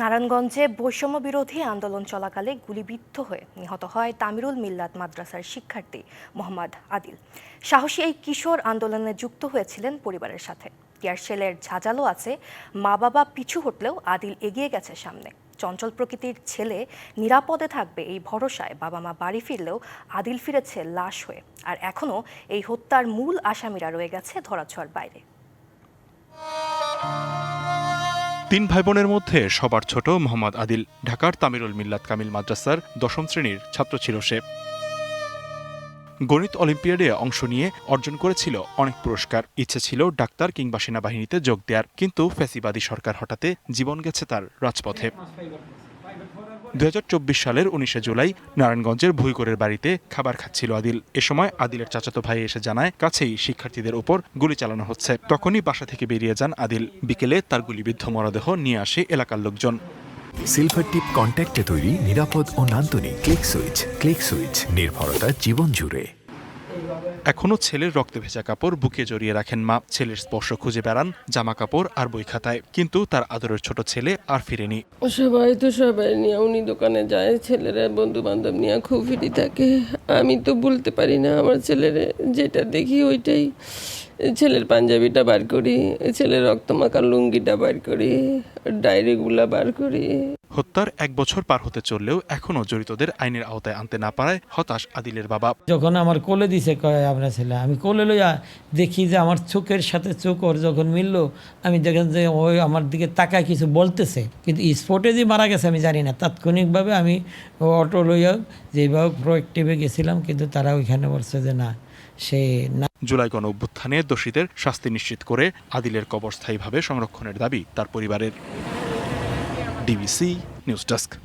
নারায়ণগঞ্জে বৈষম্য বিরোধী আন্দোলন চলাকালে গুলিবিদ্ধ হয়ে নিহত হয় তামিরুল মিল্লাত মাদ্রাসার শিক্ষার্থী মোহাম্মদ আদিল। সাহসী এই কিশোর আন্দোলনে যুক্ত হয়েছিলেন পরিবারের সাথে। টিয়ারশেলের ঝাঁঝালো আছে, মা বাবা পিছু হটলেও আদিল এগিয়ে গেছে সামনে। চঞ্চল প্রকৃতির ছেলে নিরাপদে থাকবে এই ভরসায় বাবা মা বাড়ি ফিরলেও আদিল ফিরেছে লাশ হয়ে। আর এখনও এই হত্যার মূল আসামিরা রয়ে গেছে ধরাছোঁয়ার বাইরে। তিন ভাই বোনের মধ্যে সবার ছোট মোহাম্মদ আদিল, ঢাকার তামিরুল মিল্লাত কামিল মাদ্রাসার দশম শ্রেণির ছাত্র ছিল সে। গণিত অলিম্পিয়াডে অংশ নিয়ে অর্জন করেছিল অনেক পুরস্কার। ইচ্ছে ছিল ডাক্তার কিংবা সেনাবাহিনীতে যোগ দেওয়ার কিন্তু ফ্যাসিবাদী সরকার হঠাতে জীবন গেছে তার রাজপথে। দু হাজার চব্বিশ সালের উনিশে জুলাই নারায়ণগঞ্জের ভুইগড়ের বাড়িতে খাবার খাচ্ছিল আদিল। এ সময় আদিলের চাচাতো ভাই এসে জানায়, কাছেই শিক্ষার্থীদের উপর গুলি চালানো হচ্ছে। তখনই বাসা থেকে বেরিয়ে যান আদিল। বিকেলে তার গুলিবিদ্ধ মরদেহ নিয়ে আসে এলাকার লোকজন। সিলভার টিপ কন্ট্যাক্টে তৈরি নিরাপদ ও নান্দনিক ক্লিক সুইচ। ক্লিক সুইচ নির্ভরতা জীবন জুড়ে। এখনও ছেলের রক্তে ভেজা কাপড় বুকে জড়িয়ে রাখেন মা। ছেলের স্পর্শ খুঁজে বেড়ান জামা কাপড় আর বই খাতায়। কিন্তু তার আদরের ছোট ছেলে আর ফিরেনি। সবাই তো সবাই নিয়ে, উনি দোকানে যায়, ছেলেরা বন্ধু বান্ধব নিয়ে খুব ফিরি থাকে। আমি তো বলতে পারি না আমার ছেলেরে, যেটা দেখি ওইটাই। ছেলের পাঞ্জাবিটা বার করি, ছেলের রক্তমাখা লুঙ্গিটা বার করি, ডায়েরিগুলা বার করি। হত্যার এক বছর পার হতে চললেও এখনও জড়িতদের আইনের আওতায় আনতে না পারায় হতাশ আদিলের বাবা। যখন আমার কোলে দিছে কয় আপনার ছেলে আমি কোলে লইয়া দেখি যে আমার চোখের সাথে চোখ ওর যখন মিললো আমি দেখেন যে ওই আমার দিকে তাকায় কিছু বলতেছে। কিন্তু স্পটে যে মারা গেছে আমি জানি না। তাৎক্ষণিকভাবে আমি অটো লইয়া যেভাবে প্রোয়েক্টিভে গেছিলাম কিন্তু তারা ওইখানে বলছে যে না সে না জুলাই গণ অভ্যুত্থানে দোষীদের শাস্তি নিশ্চিত করে আদিলের কবর স্থায়ীভাবে সংরক্ষণের দাবি তার পরিবারের। DVC News Desk.